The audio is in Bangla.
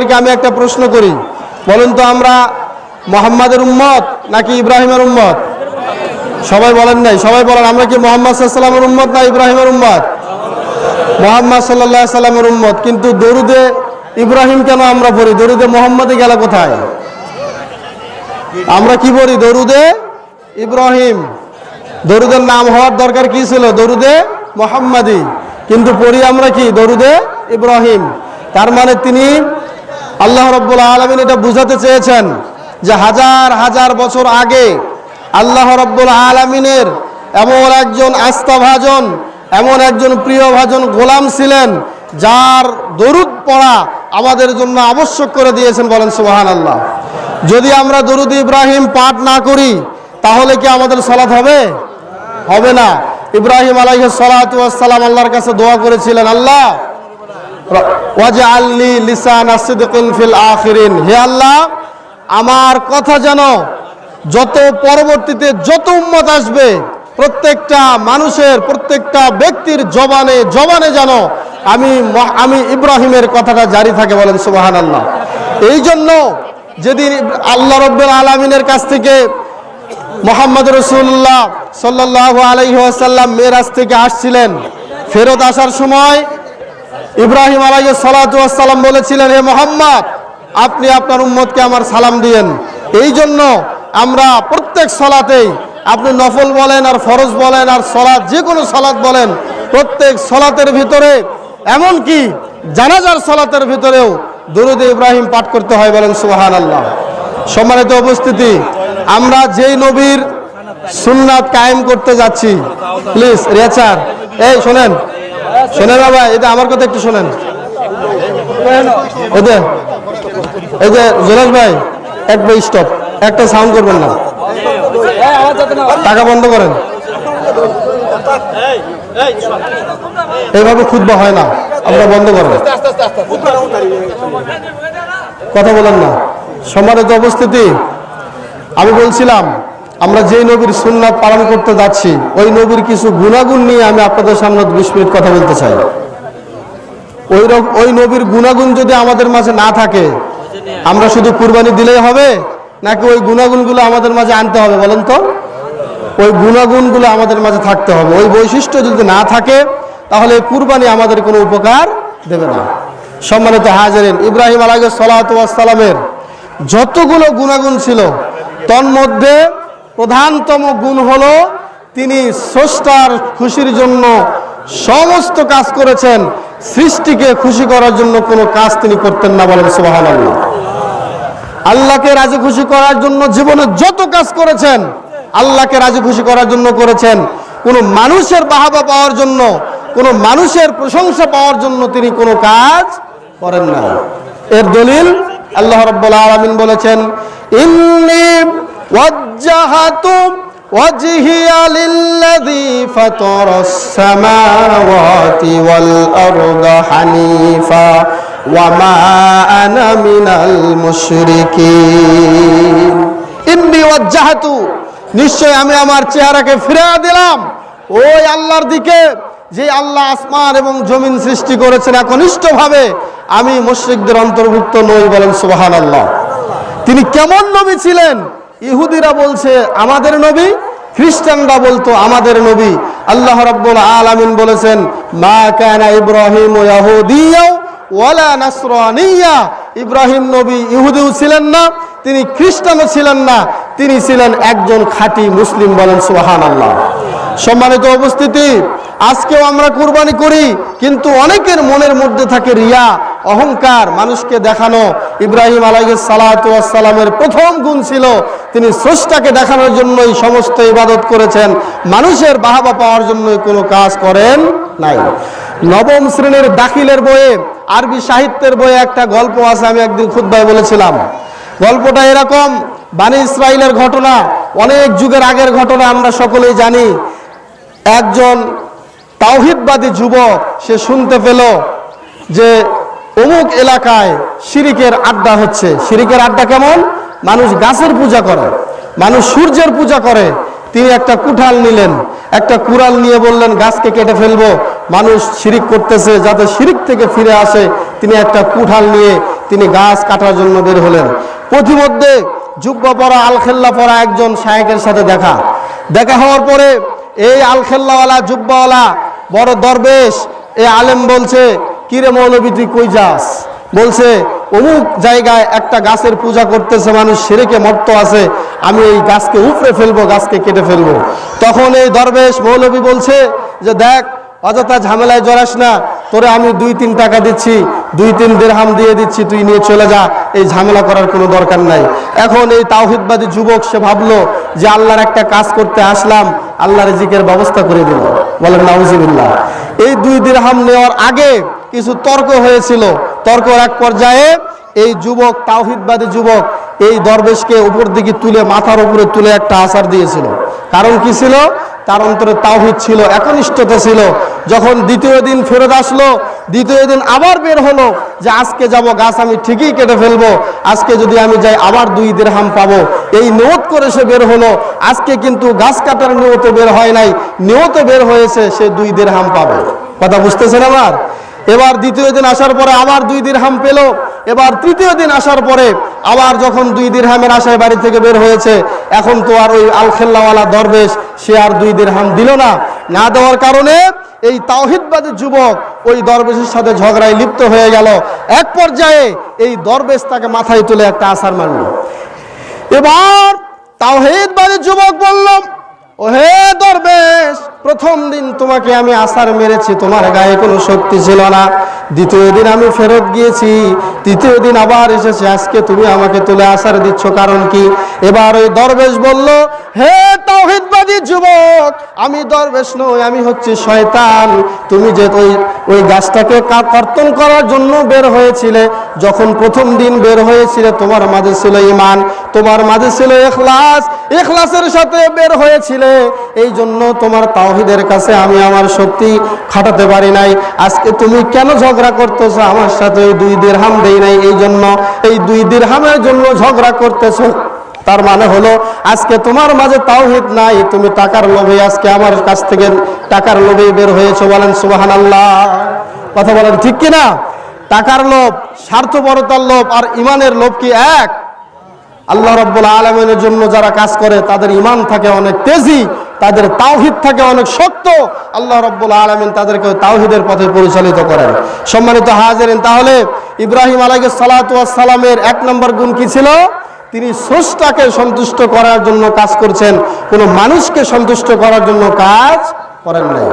আপনাদেরকে আমি একটা প্রশ্ন করি। বলুন তো আমরা মোহাম্মদের উম্মত নাকি ইব্রাহিমের উম্মত? সবাই বলেন নাই, সবাই বলেন, আমরা কি মোহাম্মদ সাল্লামের উম্মত না ইব্রাহিমের উম্মত? মোহাম্মদ সাল্লাহ সাল্লামের উম্মত, কিন্তু দরুদে ইব্রাহিম কেন আমরা পড়ি? দরুদে মোহাম্মদে গেল কোথায়? আমরা কি পড়ি? দরুদে ইব্রাহিম। দরুদের নাম হওয়ার দরকার কি ছিল? দরুদে মোহাম্মদী কিন্তু পড়ি আমরা কি? দরুদে ইব্রাহিম। তার মানে তিনি আল্লাহ রব্বুল আলমিন এটা বুঝাতে চেয়েছেন যে হাজার হাজার বছর আগে আল্লাহ রব্বুল আলমিনের এমন একজন আস্থাভাজন, এমন একজন প্রিয়ভাজন গোলাম ছিলেন যার দরুদ পড়া আমাদের জন্য আবশ্যক করে দিয়েছেন বলেন সুবাহান আল্লাহ যদি আমরা দরুদ ইব্রাহিম পাঠ না করি, তাহলে কি আমাদের সলাৎ হবে? হবে না। ইব্রাহিম আলাইহ সালাম আল্লাহর কাছে দোয়া করেছিলেন, আল্লাহ লিসান ফিল আল্লাহ, আমার কথা যেন যত পরবর্তীতে যত উম্মত আসবে, প্রত্যেকটা মানুষের, প্রত্যেকটা ব্যক্তির জবানে জবানে যেন আমি আমি ইব্রাহিমের কথাটা জারি থাকে বলেন সুবাহান আল্লাহ এই জন্য যেদিন আল্লাহ রব্বুল আলমিনের কাছ থেকে মোহাম্মদ রসুল্লাহ সাল্লাহ আলহিহাসাল্লাম মেরাজ থেকে আসছিলেন, ফেরত আসার সময় ইব্রাহিম আলাই সালাতাম বলেছিলেন, হে মোহাম্মদ, আপনি আপনার উম্মতকে আমার সালাম দিয়েন। এই জন্য আমরা প্রত্যেক সলাতেই আপনি নফল বলেন আর ফরজ বলেন আর সলাৎ যে কোনো সলাৎ বলেন, প্রত্যেক সলাতের ভিতরে, এমনকি জানাজার সলাতের ভিতরেও দরুদ ইব্রাহিম পাঠ করতে হয় বলেন সুহান আল্লাহ সম্মানিত উপস্থিতি, আমরা যেই নবীর সুন্নাত কায়েম করতে যাচ্ছি, প্লিজ রেচার এই শোনেন শোনেন বাবা এটা আমার কথা একটু শোনেন। এতে এই যে জোরাজ ভাই একবার স্টপ একটা সাউন্ড করবেন না। টাকা বন্ধ করেন। এইভাবে খুদ্া হয় না আমরা বন্ধ করেন। কথা বলেন না। সম্মানিত অবস্থিতি আমি বলছিলাম আমরা যেই নবীর সুন্নাত পালন করতে যাচ্ছি, ওই নবীর কিছু গুণাগুণ নিয়ে আমি আপনাদের সামনে বিশ মিনিট কথা বলতে চাই। ওই ওই নবীর গুণাগুণ যদি আমাদের মাঝে না থাকে, আমরা শুধু কুরবানি দিলেই হবে, নাকি ওই গুণাগুণগুলো আমাদের মাঝে আনতে হবে বলেন তো? ওই গুণাগুণগুলো আমাদের মাঝে থাকতে হবে। ওই বৈশিষ্ট্য যদি না থাকে, তাহলে এই কুরবানি আমাদের কোনো উপকার দেবে না। সম্মানিত হাজারেন, ইব্রাহিম আলাহ সালাতামের যতগুলো গুণাগুণ ছিল, তন্মধ্যে প্রধানতম গুণ হলো তিনি স্রষ্টার খুশির জন্য সমস্ত কাজ করেছেন। সৃষ্টিকে খুশি করার জন্য কোনো কাজ তিনি করতেন না বলেন আল্লাহ আল্লাহকে রাজি খুশি করার জন্য জীবনে যত কাজ করেছেন, আল্লাহকে রাজি খুশি করার জন্য করেছেন। কোনো মানুষের বাহাবা পাওয়ার জন্য, কোনো মানুষের প্রশংসা পাওয়ার জন্য তিনি কোনো কাজ করেন না এর দলিল আল্লাহ রাব্বুল আলামিন বলেছেন ওয়াজ্জাহাতু وجهي للذي فطر السماوات والأرض حنيفا وما أنا من المشركين إني وجهت নিশ্চয় আমি আমার চেহারাকে ফিরে দিলাম ওই আল্লাহর দিকে যে আল্লাহ আসমান এবং জমিন সৃষ্টি করেছেন একনিষ্ঠভাবে আমি মুশরিকদের অন্তর্ভুক্ত নই বলেন সুবাহান আল্লাহ তিনি কেমন নবী ছিলেন ইহুদিরা বলছে, আমাদের নবী, খ্রিস্টানরা বলতো, আমাদের নবী। আল্লাহ রাব্বুল আলামিন বলেছেন, মা কানা ইব্রাহিম ইয়াহুদিয়াও ওয়ালা নাসরানিয়া। ইব্রাহিম নবী ইহুদিও ছিলেন না, তিনি খ্রিস্টানও ছিলেন না, তিনি ছিলেন একজন খাঁটি মুসলিম বলেন, সুবহানাল্লাহ। সম্মানিত উপস্থিতি, আজকেও আমরা কুরবানি করি, কিন্তু অনেকের মনের মধ্যে থাকে রিয়া, অহংকার, মানুষকে দেখানো। ইব্রাহিম আলাইহিস সালাতু ওয়াস সালামের প্রথম গুণ ছিল তিনি স্রষ্টাকে দেখানোর জন্যই সমস্ত ইবাদত করেছেন। মানুষের বাহাবা পাওয়ার জন্যই কোনো কাজ করেন নাই। নবম শ্রেণির দাখিলের বইয়ে, আরবি সাহিত্যের বইয়ে একটা গল্প আছে, আমি একদিন খুদ্ায় বলেছিলাম। গল্পটা এরকম, বানি ইসরায়েলের ঘটনা, অনেক যুগের আগের ঘটনা আমরা সকলেই জানি। একজন তাওহিদবাদী যুবক, সে শুনতে পেল যে অমুক এলাকায় শিরিকের আড্ডা হচ্ছে। শিরিকের আড্ডা কেমন? মানুষ গাছের পূজা করে, মানুষ সূর্যের পূজা করে। তিনি একটা কুঠাল নিলেন, একটা কুড়াল নিয়ে বললেন, গাছকে কেটে ফেলব। মানুষ শিরিক করতেছে, যাতে শিরিক থেকে ফিরে আসে। তিনি একটা কুঠাল নিয়ে তিনি গাছ কাটার জন্য বের হলেন। পথিমধ্যে যুব্য পরা, আলখেল্লা পরা একজন শায়েকের সাথে দেখা। দেখা হওয়ার পরে এই আলখেল্লাওয়ালা জুব্বাওয়ালা বড় দরবেশ এই আলেম বলছে, কিরে মৌলবী, তুই কই যাস? বলছে, অমুক জায়গায় একটা গাছের পূজা করতেছে মানুষ, সেরেকে মর্ত আছে, আমি এই গাছকে উপড়ে ফেলব, গাছকে কেটে ফেলব। তখন এই দরবেশ মৌলবী বলছে যে, দেখ, অযথা ঝামেলায় জড়াস না, তোরে আমি দুই তিন টাকা দিচ্ছি, দুই তিন দেড়হাম দিয়ে দিচ্ছি, তুই নিয়ে চলে যা, এই ঝামেলা করার কোনো দরকার নাই। এখন এই তাওহিদবাদী যুবক, সে ভাবলো যে, আল্লাহর একটা কাজ করতে আসলাম আল্লাহ রিজিকের ব্যবস্থা করে দিল বলেন, নাউজিবিল্লাহ। এই দুই দিরহাম নেওয়ার আগে কিছু তর্ক হয়েছিল। তর্ক এক পর্যায়ে এই যুবক, তাওহিদবাদী যুবক এই দরবেশকে উপর দিকে তুলে মাথার উপরে তুলে একটা আসার দিয়েছিল। কারণ কি ছিল? তার অন্তরে তাওহিদ ছিল, একনিষ্ঠতা ছিল। যখন দ্বিতীয় দিন ফেরত আসলো, দ্বিতীয় দিন আবার বের হলো যে আজকে যাব, গাছ আমি ঠিকই কেটে ফেলব, আজকে যদি আমি যাই আবার দুই দেড়হাম পাবো। এই নিয়ত করে সে বের হলো, আজকে কিন্তু গাছ কাটার নিয়ত বের হয় নাই, নিয়ত বের হয়েছে, সে দুই দেড়হাম পাবে। কথা বুঝতেছেন আমার? এবার দ্বিতীয় দিন আসার পরে আবার দুই দিরহাম পেল। এবার তৃতীয় দিন আসার পরে আবার যখন দুই দিরহামের আশায় বাড়ি থেকে বের হয়েছে, এখন তো আর ওই আলখেল্লাওয়ালা দরবেশ, সে আর দুই দিরহাম দিল না। না দেওয়ার কারণে এই তাওহিদবাদী যুবক ওই দরবেশের সাথে ঝগড়ায় লিপ্ত হয়ে গেল। এক পর্যায়ে এই দরবেশ তাকে মাথায় তুলে একটা আসার মারল। এবার তাওহিদবাদী যুবক বলল ও হে দরবেশ প্রথম দিন তোমাকে আমি আসার মেরেছি, তোমার গায়ে কোনো শক্তি ছিল না। দ্বিতীয় দিন আমি ফেরত গিয়েছি, তৃতীয় দিন আবার এসেছি, আজকে তুমি আমাকে তুলে আসার দিচ্ছ, কারণ কি? এবার ওই দরবেশ বলল, হে তাওহিদবাদী যুবক, আমি দরবেশ নই, আমি হচ্ছি শয়তান। তুমি যে ওই ওই গাছটাকে কর্তন করার জন্য বের হয়েছিলে। যখন প্রথম দিন বের হয়েছিলে, তোমার মাঝে ছিল ইমান তোমার মাঝে ছিল এখলাস এখলাসের সাথে বের হয়েছিলে। এই জন্য তোমার তাওহিদের কাছে আমি আমার শক্তি খাটাতে পারি নাই। আজকে তুমি কেন ঝগড়া করতেছো? আমার সাথে ওই দুই দিরহাম দেই নাই। এই জন্য, এই দুই দিরহামের জন্য ঝগড়া করতেছো। তার মানে হলো, আজকে তোমার মাঝে তাওহিদ নাই, তুমি টাকার লোভে আজকে আমার কাছ থেকে টাকার লোভে বের হয়েছো বলেন সুবাহান আল্লাহ কথা বলেন ঠিক কিনা টাকার লোভ, স্বার্থপরতার লোভ আর ইমানের লোভ কি এক? আল্লাহ রব্বুল আলমের জন্য যারা কাজ করে, তাদের ইমান থাকে অনেক তেজি, তাদের তাওহিদ থাকে অনেক শক্ত। আল্লাহ রব্বুল আলমিন তাদেরকে তাওহিদের পথে পরিচালিত করেন। সম্মানিত হাজারেন, তাহলে ইব্রাহিম আলাইহ সালামের এক নম্বর গুণ কি ছিল? তিনি স্রষ্টাকে সন্তুষ্ট করার জন্য কাজ করছেন। কোনো মানুষকে সন্তুষ্ট করার জন্য কাজ করেন নাই।